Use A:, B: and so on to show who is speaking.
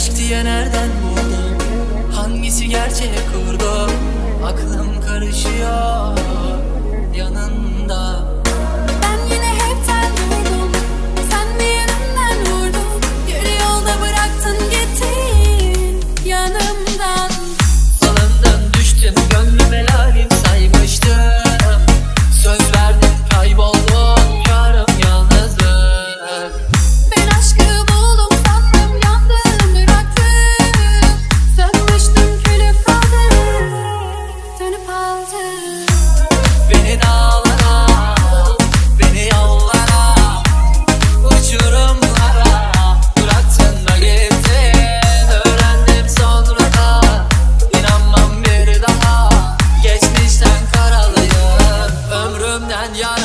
A: aşk diye nereden buldun? Hangisi gerçek kurdu Aklım karışıyor and your